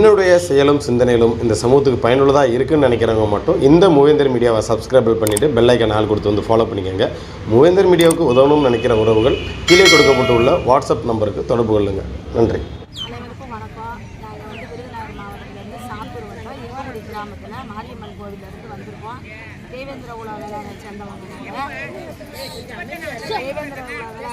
என்னுடைய செயலும் சிந்தனையிலும் இந்த சமூகத்துக்கு பயனுள்ளதாக இருக்குன்னு நினைக்கிறவங்க மட்டும் இந்த மூவேந்தர் மீடியாவை சப்ஸ்கிரைபிள் பண்ணிவிட்டு பெல்லைக்கன் ஆள் கொடுத்து வந்து ஃபாலோ பண்ணிக்கோங்க. மூவேந்தர் மீடியாவுக்கு உதவணும்னு நினைக்கிற உறவுகள் கீழே கொடுக்கப்பட்டுள்ள வாட்ஸ்அப் நம்பருக்கு தொடர்பு கொள்ளுங்கள் நன்றி. கிராமத்தில் மாரியம்மன் கோவிலேருந்து வந்திருக்கோம். தேவேந்திர உலக சேர்ந்தவங்க நாங்கள் தேவேந்திர உலா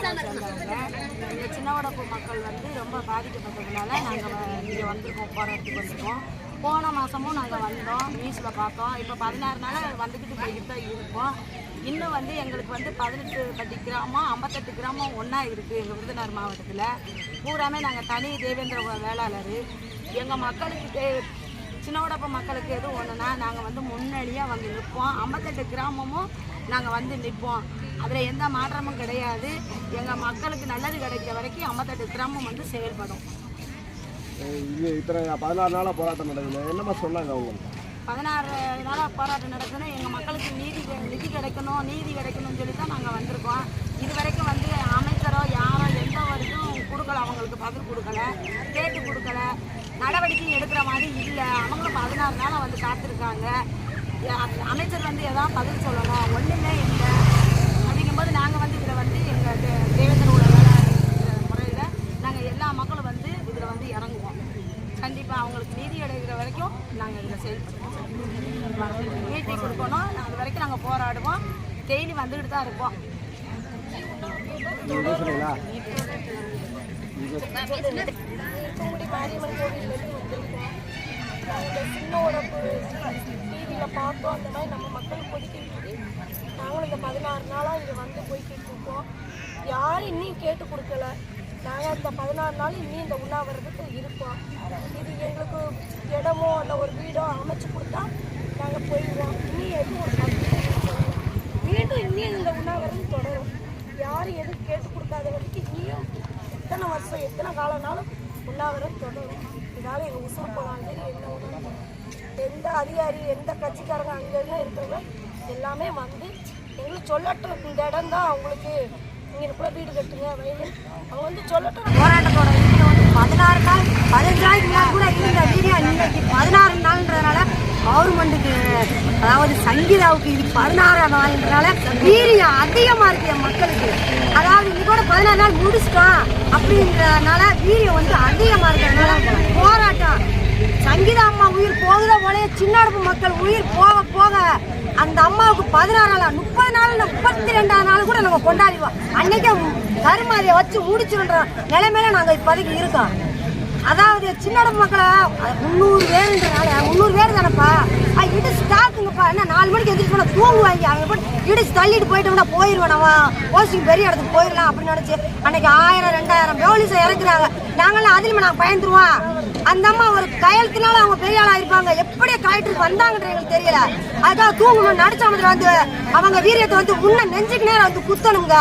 மக்கள் வந்து ரொம்ப பாதிக்கப்பட்டதுனால நாங்கள் இங்கே வந்திருக்கோம் போராட்டத்துக்கு வந்திருக்கோம் போன மாதமும் நாங்கள் வந்தோம் நியூஸில் பார்த்தோம் இப்போ பதினாறு நாள் வந்துக்கிட்டு போய்கிட்டு தான் இருக்கோம் இன்னும் வந்து எங்களுக்கு வந்து பதினெட்டு பட்டி கிராமம் ஐம்பத்தெட்டு கிராமம் ஒன்றா இருக்குது எங்கள் விருதுநகர் மாவட்டத்தில் பூராமே நாங்கள் தனி தேவேந்திர வேளாளர் எங்கள் மக்களுக்கு தே சின்னவடப்ப மக்களுக்கு எதுவும் ஒன்றுனா நாங்கள் வந்து முன்னாடியாக வந்து நிற்போம். ஐம்பத்தெட்டு கிராமமும் நாங்கள் வந்து நிற்போம். அதில் எந்த மாற்றமும் கிடையாது. எங்கள் மக்களுக்கு நல்லது கிடைக்கிற வரைக்கும் ஐம்பத்தெட்டு கிராமம் வந்து செயல்படும். இது இத்தனை பதினாறு நாளாக போராட்டம் நடக்குது. என்னம்மா சொன்னாங்க அவங்க? பதினாறு நாளாக போராட்டம் நடக்குதுன்னா எங்கள் மக்களுக்கு நீதி நிதி கிடைக்கணும் நீதி கிடைக்கணும்னு சொல்லி தான் நாங்கள் வந்திருக்கோம். இது வரைக்கும் வந்து அமைச்சரோ யாரோ எந்த வரைக்கும் கொடுக்கல. அவங்களுக்கு பதில் கொடுக்கல கேட்டு கொடுக்கல. நடவடிக்கை எடுக்கிற மாதிரி இல்லை. அவங்களும் பதினாறு நாளாக வந்து காத்திருக்காங்க. அமைச்சர் வந்து எதாவது பதில் சொல்லணும். ஒன்றுமே இல்லை. அப்படிங்கும்போது நாங்கள் வந்து இதில் வந்து எங்கள் தேவேந்திர முறையில் நாங்கள் எல்லா மக்களும் வந்து இதில் வந்து இறங்குவோம். கண்டிப்பாக அவங்களுக்கு நீதி கிடைக்கிற வரைக்கும் நாங்கள் இதில் செயல்படுவோம். நீதி கொடுக்கணும். அது வரைக்கும் நாங்கள் போராடுவோம். டெய்லி வந்துக்கிட்டு தான் இருப்போம். நீங்கள் பேசுகிறீங்களா தூங்குடி மாரியம்மன் கோவிலேருந்து வந்திருக்கோம் நாங்கள் டிவியில் பார்த்தோம் அந்த மாதிரி நம்ம மக்கள் கொதிக்கிட்டு நாங்களும் இந்த பதினாறு நாளாக இங்கே வந்து போய்கிட்டு இருக்கோம். யாரும் இன்னும் கேட்டு கொடுக்கல. நாங்கள் இந்த பதினாறு நாள் இன்னும் இந்த உண்ணாவிரதத்துக்கு இருக்கோம் இது எங்களுக்கு இடமோ இல்லை ஒரு வீடோ அமைச்சு கொடுத்தா நாங்கள் போயிடுவோம். இன்னும் எதுவும் ஒரு மீண்டும் இன்னும் இந்த உண்ணாவிரதம் தொடரும். யாரும் எதுவும் கேட்டு கொடுக்காத வரைக்கும் இன்னும் எத்தனை வருஷம் எத்தனை காலம்னாலும் உண்ணாவிரதம் தொடரும். இதனால எங்கள் உசுறு போகலாம் எந்த அதிகாரி எந்த கட்சிக்காரங்க அங்கே இருக்கிறவங்க எல்லாமே வந்து எங்களுக்கு சொல்லட்டும் இந்த இடம் தான் அவங்களுக்கு இங்கே கூட வீடு கட்டுங்க வயல். அவங்க வந்து சொல்லட்டும் போராட்டத்தோட வீடியோ வந்து பதினாறு நாள் பதினஞ்சு நாளைக்கு கூட இருந்த வீடியோ இன்னைக்கு பதினாறு நாள்ன்றதுனால கவர்மெண்ட்டுக்கு அதாவது சங்கீதாவுக்கு இது பதினாறாம் நாள்ன்றனால வீரியம் அதிகமாக இருக்கு என் மக்களுக்கு. அதாவது இது கூட பதினாறு நாள் முடிச்சிட்டோம் அப்படின்றதுனால வீரியம் வந்து அதிகமாக இருக்கிறதுனால போராட்டம் சங்கீதா அம்மா உயிர் போகுத போலே சின்னடப்பு மக்கள் உயிர் போக போக அந்த அம்மாவுக்கு பதினாறு நாள் முப்பது நாள் முப்பத்தி ரெண்டாவது நாள் கூட நம்ம கொண்டாடிவோம் அன்னைக்கே கருமாதியை வச்சு முடிச்சுன்ற நிலைமையில நாங்க இப்போதைக்கு இருக்கோம். அதாவது சின்னடப்பு மக்களை முந்நூறு பேருன்றனால முந்நூறு பேர் தானப்பா? அஹ், இடிச்சு என்ன நாலு மணிக்கு எதிர்த்து போனா தூங்குவாங்க அவங்க போய் இடிச்சு தள்ளிட்டு போயிட்டோம்னா போயிடுவேன் நம்ம போஸ்டிங் பெரிய இடத்துக்கு போயிடலாம் அப்படின்னு நினைச்சு அன்னைக்கு ஆயிரம் ரெண்டாயிரம் போலீஸை இறக்குறாங்க. நாங்களாம் அதிலுமே நாங்கள் பயந்துருவோம். அந்த அம்மா ஒரு கையெழுத்தினால அவங்க பெரிய ஆளா இருப்பாங்க. எப்படி கலெக்டருக்கு வந்தாங்கன்ற எங்களுக்கு தெரியல. அதுக்காக தூங்கணும் நடிச்சாமத்துல வந்து அவங்க வீரியத்தை வந்து முன்ன நெஞ்சுக்கு நேரம் வந்து குத்தணுங்க.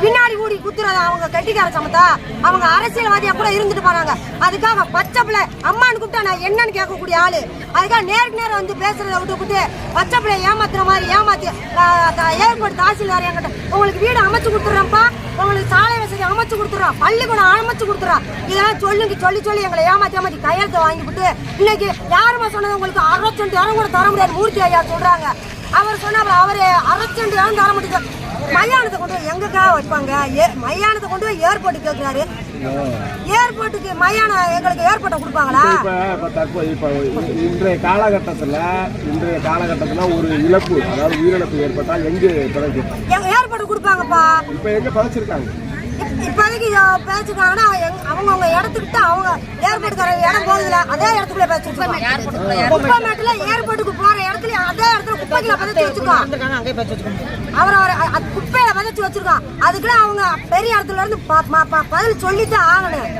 பின்னாடி கூடி குத்துறத அவங்க கட்டிக்கார சமத்தா அவங்க அரசியல்வாதியா கூட இருந்துட்டு போனாங்க அதுக்காக பச்சை பிள்ளை அம்மான்னு கூப்பிட்டா நான் என்னன்னு கேட்கக்கூடிய ஆளு. அதுக்காக நேருக்கு நேரம் வந்து பேசுறத விட்டு விட்டு பச்சை பிள்ளை ஏமாத்துற மாதிரி ஏற்பாடு ஏர்போர்ட் தாசில்தார் என்கிட்ட உங்களுக்கு வீடு அமைச்சு கொடுத்துறேன்ப்பா. உங்களுக்கு சாலை வசதி அமைச்சு கொடுத்துட்றான் பள்ளிக்கூடம் அமைச்சு கொடுத்துட்றான் இதெல்லாம் சொல்லுங்க சொல்லி சொல்லி எங்களை ஏமாத்தி ஏமாத்தி கையெழுத்து வாங்கிவிட்டு இன்னைக்கு யாருமா சொன்னது? உங்களுக்கு அறுபத்தெண்டு இடம் கூட தர முடியாது மூர்த்தி ஐயா சொல்றாங்க. அவர் சொன்ன அவர் அறுபத்தி ரெண்டு இடம் தர முடியாது மையானத்தை கொண்டு போய் எங்கக்கா வைப்பாங்க? ஏ மையானத்தை கொண்டு போய் ஏர்போர்ட் கேட்கிறாரு. ஏர்போர்ட்டுக்கு மையானம் எங்களுக்கு ஏர்போர்ட்டை கொடுப்பாங்களா? இப்போ இப்போ தற்போ இப்போ இன்றைய காலகட்டத்தில் இன்றைய காலகட்டத்தில் ஒரு இழப்பு அதாவது உயிரிழப்பு ஏற்பட்டால் எங்கே பிறகு எங்க ஏர்போர்ட் கொடுப்பாங்கப்பா. இப்போ எங்கே பதைச்சிருக்காங்க? இப்- இப்போதைக்கு பேச்சுக்காங்கன்னா அவங்கவுங்க இடத்துக்கிட்ட அவங்க ஏர்போர்ட்டுக்கார இடம் போகுதுல அதே இடத்துக்குள்ள பேச்சு குப்பமேட்டுல ஏர்போர்ட்டுக்கு போற இடத்துல அதே இடத்துல குப்பைக்குள்ள பதச்சு வச்சிருக்கோம் அவர் அவர் குப்பையில பதச்சு வச்சிருக்கோம் அதுக்குள்ள அவங்க பெரிய இடத்துல இருந்து பதில் சொல்லித்தான் ஆகணும்.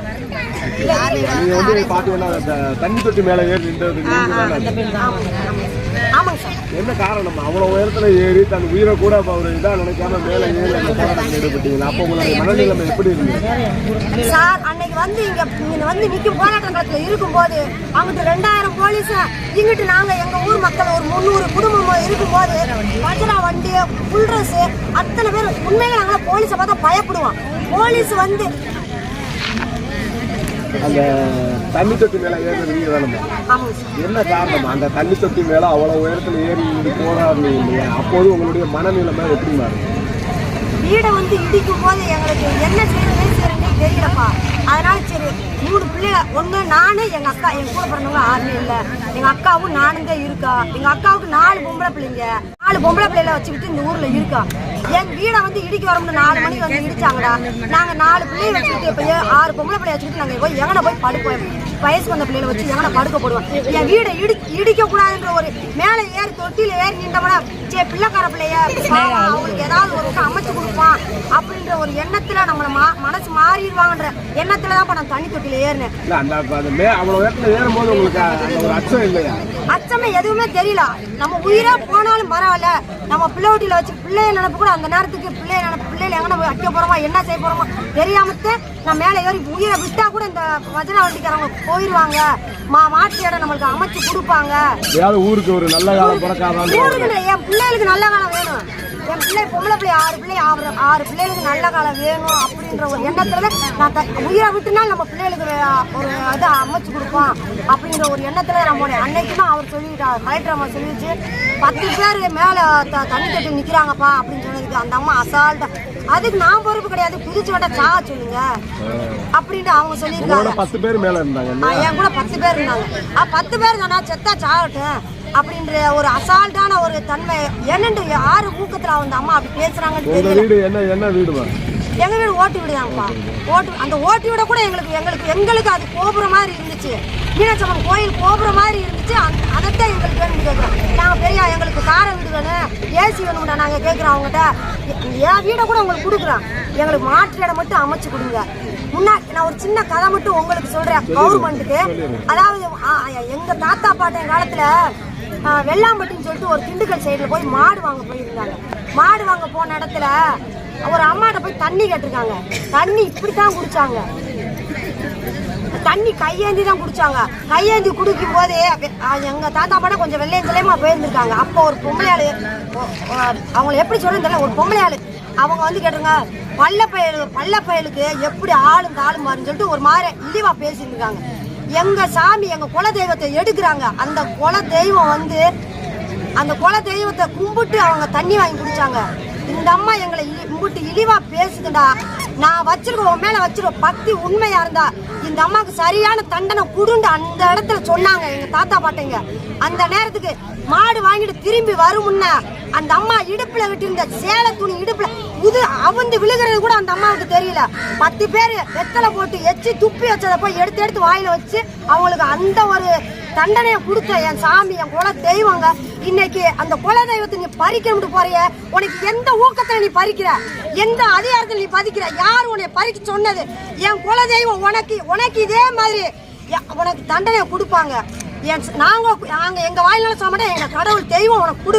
வந்து அந்த தண்ணி தொட்டி மேலே ஏறி நின்றது என்ன காரணம் அவ்வளோ உயரத்தில் ஏறி தன் உயிரை கூட அவர் இதாக நினைக்காம மேலே ஏறி அந்த போராட்டத்தில் ஈடுபட்டீங்களா? அப்போ உங்களுடைய மனநிலைமை எப்படி இருந்தது? சார் அன்னைக்கு வந்து இங்க இங்க வந்து நிக்கும் போராட்ட களத்துல இருக்கும்போது அவங்க ரெண்டாயிரம் போலீஸ் இங்கிட்டு நாங்க எங்க ஊர் மக்கள் ஒரு முந்நூறு குடும்பம் இருக்கும்போது வஜ்ரா வண்டி ஃபுல் ட்ரெஸ் அத்தனை பேர் உண்மையில நாங்கள் போலீஸை பார்த்தா பயப்படுவோம். போலீஸ் வந்து அந்த தண்ணி தொட்டி மேல ஏறது நீங்க தானம்மா ஆமாங்க சார். என்ன காரணம்? அந்த தண்ணி தொட்டி மேல அவ்வளவு உயரத்துல ஏறி இருந்து போராடுனீங்க இல்லையா? அப்போது உங்களுடைய மனநிலைமை எப்படி மாறும்? வீடை வந்து இடிக்கும் போது எங்களுக்கு என்ன செய்யறதுனே செய்யறதே தெரியலப்பா. அதனால சரி மூணு பிள்ளைங்க ஒன்று நானு எங்கள் அக்கா என் கூட பிறந்தவங்க யாருமே இல்லை. எங்கள் அக்காவும் நானும் தான் இருக்கா. எங்கள் அக்காவுக்கு நாலு பொம்பளை பிள்ளைங்க. நாலு பொம்பளை பிள்ளைகளை வச்சுக்கிட்டு இந்த ஊரில் இருக்கா. என் வீடை வந்து இடிக்க வரும்போது நாலு மணிக்கு வந்து இடிச்சாங்கடா. நாங்கள் நாலு பிள்ளைய வச்சுக்கிட்டு இப்போ ஆறு பொம்பளை பிள்ளைய வச்சுக்கிட்டு நாங்கள் போய் எங்கன போய் படுப்போம். வயசுக்கு வந்த பிள்ளைகளை வச்சு எங்கன படுக்க போடுவோம். என் வீடை இடி இடிக்க கூடாதுன்ற ஒரு மேலே ஏறி தொட்டியில் ஏறி நின்றவனா சே பிள்ளைக்கார பிள்ளைய அவங்களுக்கு ஏதாவது ஒரு அமைச்சு கொடுப்பான் அப்படின்ற ஒரு எண்ணத்தில் நம்மளை மா மனசு மாறிடுவாங்கன்ற எண்ணத்துல தான் நான் தண்ணி தொட்டில ஏறினேன். அந்த அவ்வளவு உயரத்துல ஏறும்போது உங்களுக்கு ஒரு அச்சம் இல்லையா? அச்சமே எதுவுமே தெரியல. நம்ம உயிரா போனாலும் பரவாயில்ல. நம்ம பிள்ளை வீட்டில வச்சு பிள்ளைய நினைப்பு கூட அந்த நேரத்துக்கு பிள்ளைய நினைப்பு பிள்ளைல எங்கே போய் அடிக்க போறோமா என்ன செய்ய போறோமா தெரியாமத்தே நான் மேலே ஏறி உயிரை விட்டா கூட இந்த வஜன வண்டிக்காரங்க போயிடுவாங்க மா மாட்டு இடம் நம்மளுக்கு அமைச்சு கொடுப்பாங்க. ஊருக்கு ஒரு நல்ல காலம் பிறக்காதான் என் பிள்ளைகளுக்கு நல்ல காலம் வேணும். என் பிள்ளை பொம்பளை பிள்ளை ஆறு பிள்ளை ஆறு ஆறு பிள்ளைகளுக்கு நல்ல காலம் வேணும் அப்படின்ற ஒரு எண்ணத்துல நான் உயிரை விட்டுனா நம்ம பிள்ளைகளுக்கு ஒரு இது அமைச்சு கொடுப்போம் அப்படின்ற ஒரு எண்ணத்துல நம்ம போனேன். அன்னைக்கு தான் அவர் சொல்லிட்டார் கலெக்டர் அம்மா சொல்லிடுச்சு பத்து பேர் மேல த- தண்ணி தொட்டி நிக்கிறாங்கப்பா அப்படின்னு சொன்னதுக்கு அந்த அம்மா அசால்ட்டா. அதுக்கு நான் பொறுப்பு கிடையாது புதுச்சு வட்ட சாக சொல்லுங்க அப்படின்னு அவங்க சொல்லியிருக்காங்க. பத்து பேர் மேல இருந்தாங்க என் கூட பத்து பேர் இருந்தாங்க. ஆ, பத்து பேர் தானா செத்தா சாகட்டும். அப்படின்ற ஒரு அசால்ட்டான ஒரு தன்மை என்னண்டு? யாரு ஊக்கத்துல அந்த அம்மா அப்படி பேசுறாங்கன்னு உங்க தெரியல. வீடு என்ன என்ன வீடுமா எங்க வீடு ஓட்டு வீடு தான்ப்பா ஓட்டு அந்த ஓட்டு வீட கூட எங்களுக்கு எங்களுக்கு எங்களுக்கு அது கோபுரம் மாதிரி இருந்துச்சு. மீனாட்சம்மன் கோயில் கோபுரம் மாதிரி இருந்துச்சு. அந்த அதைத்தான் எங்களுக்கு வேணும்னு கேட்குறோம் நாங்கள் பெரிய எங்களுக்கு கார வீடு வேணும் ஏசி வேணும்டா நாங்கள் கேட்குறோம் அவங்ககிட்ட. என் வீடை கூட உங்களுக்கு கொடுக்குறோம் எங்களுக்கு மாற்று இடம் மட்டும் அமைச்சு கொடுங்க. முன்னாடி நான் ஒரு சின்ன கதை மட்டும் உங்களுக்கு சொல்றேன் கவர்மெண்ட்டுக்கு அதாவது ஆ, எங்க தாத்தா பாட்டன் காலத்துல வெள்ளாம்பட்டின்னு சொல்லிட்டு ஒரு திண்டுக்கல் சைடில் போய் மாடு வாங்க போயிருந்தாங்க மாடு வாங்க போன இடத்துல ஒரு அம்மாட்ட போய் தண்ணி கேட்டிருக்காங்க. தண்ணி இப்படித்தான் குடிச்சாங்க. தண்ணி கையேந்தி தான் குடிச்சாங்க. கையேந்தி குடிக்கும் போதே எங்க தாத்தா பாட்ட கொஞ்சம் வெள்ளையும் போயிருந்துருக்காங்க போயிருந்திருக்காங்க. அப்போ ஒரு பொம்பளையாளு ஒ- அவங்கள எப்படி சொல்றது தெரியல. ஒரு பொம்பளையாளு. அவங்க வந்து கேட்டுருங்க பல்ல பயலு பல்ல பயலுக்கு எப்படி ஆளும் தாளும் மாறுன்னு சொல்லிட்டு ஒரு மாதிரி இழிவா பேசியிருக்காங்க எங்க சாமி எங்க குல தெய்வத்தை எடுக்கிறாங்க. அந்த குல தெய்வம் வந்து அந்த குல தெய்வத்தை கும்பிட்டு அவங்க தண்ணி வாங்கி குடிச்சாங்க. இந்த அம்மா எங்களை கும்பிட்டு இழிவா பேசுதுடா. நான் வச்சிருக்கோம் உன் மேல வச்சிருக்கோம் பக்தி உண்மையா இருந்தா இந்த அம்மாவுக்கு சரியான தண்டனை குடுண்டு அந்த இடத்துல சொன்னாங்க. எங்க தாத்தா பாட்டைங்க. அந்த நேரத்துக்கு மா திரும்பி வருமுன்ன அந்த அம்மா இடுப்புல விட்டிருந்த சேலை துணி இடுப்புல இது அவந்து விழுகிறது கூட அந்த அம்மாவுக்கு தெரியல. பத்து பேர் வெத்தலை போட்டு எச்சி துப்பி வச்சதை போய் எடுத்து எடுத்து வாயில வச்சு அவங்களுக்கு அந்த ஒரு தண்டனையை கொடுத்த என் சாமி என் குல தெய்வங்க இன்னைக்கு அந்த குல தெய்வத்தை நீ பறிக்கணும்னு போறிய. உனக்கு எந்த ஊக்கத்துல நீ பறிக்கிற? எந்த அதிகாரத்தில் நீ பதிக்கிற யார் உன்னை பறிக்க சொன்னது? என் குல தெய்வம் உனக்கு உனக்கு இதே மாதிரி. உனக்கு தண்டனையை கொடுப்பாங்க. என் நாங்கள் நாங்கள் எங்கள் வாயினால சொல்ல மாட்டேன். எங்கள் கடவுள் தெய்வம் உனக்கு கொடு